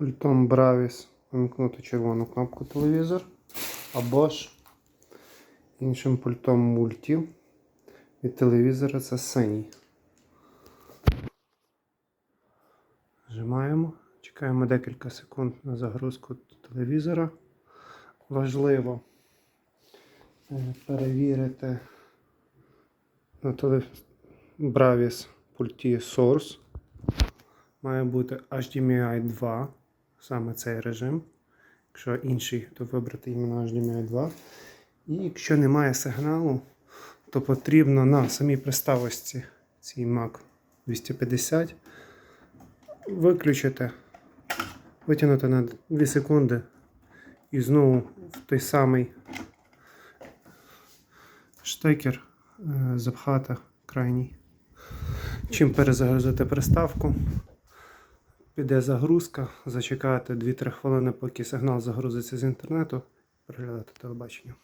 пультом Bravis вимкнути червону кнопку телевізор, або ж іншим пультом мульті від телевізора це синій. Нажимаємо, чекаємо декілька секунд на загрузку телевізора. Важливо е, перевірити на теле... Пульті Source. Має бути HDMI 2, саме цей режим. Якщо інший, то вибрати іменно HDMI 2. І якщо немає сигналу, то потрібно на самій приставочці цій Mac 250 виключити, витягнути на 2 секунди і знову в той самий штекер е, запхати крайній. Чим перезагрузити приставку. Піде загрузка, зачекати 2-3 хвилини, поки сигнал загрузиться з інтернету, переглядати телебачення.